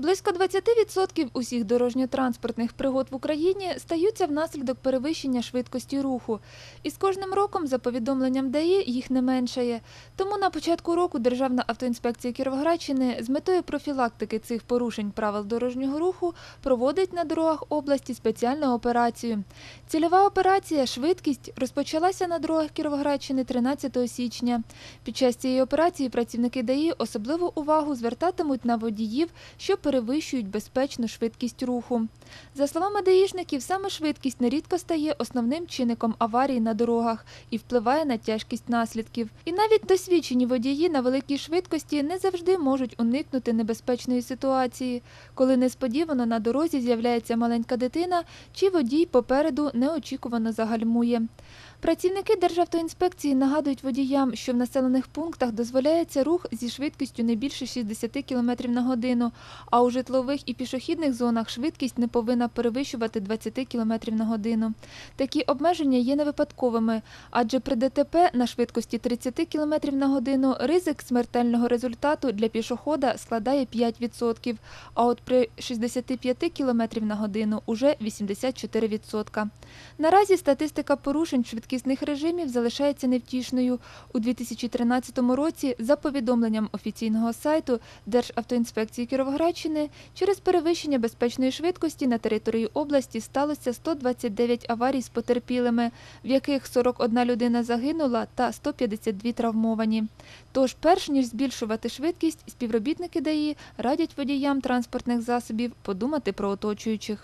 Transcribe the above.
Близько 20% усіх дорожньо-транспортних пригод в Україні стаються внаслідок перевищення швидкості руху. І з кожним роком, за повідомленням ДАІ, їх не меншає. Тому на початку року Державна автоінспекція Кіровоградщини з метою профілактики цих порушень правил дорожнього руху проводить на дорогах області спеціальну операцію. Цільова операція Швидкість розпочалася на дорогах Кіровоградщини 13 січня. Під час цієї операції працівники ДАІ особливу увагу звертатимуть на водіїв, що перевищують безпечну швидкість руху. За словами даїшників, саме швидкість нерідко стає основним чинником аварій на дорогах і впливає на тяжкість наслідків. І навіть досвідчені водії на великій швидкості не завжди можуть уникнути небезпечної ситуації, коли несподівано на дорозі з'являється маленька дитина чи водій попереду неочікувано загальмує. Працівники Державтоінспекції нагадують водіям, що в населених пунктах дозволяється рух зі швидкістю не більше 60 км на годину, а у житлових і пішохідних зонах швидкість не повинна перевищувати 20 км на годину. Такі обмеження є невипадковими, адже при ДТП на швидкості 30 км на годину ризик смертельного результату для пішохода складає 5%, а от при 65 км на годину уже 84%. Наразі статистика порушень швидкісних режимів залишається невтішною. У 2013 році, за повідомленням офіційного сайту Державтоінспекції Кіровоградщини, через перевищення безпечної швидкості на території області сталося 129 аварій з потерпілими, в яких 41 людина загинула та 152 травмовані. Тож, перш ніж збільшувати швидкість, співробітники ДАІ радять водіям транспортних засобів подумати про оточуючих.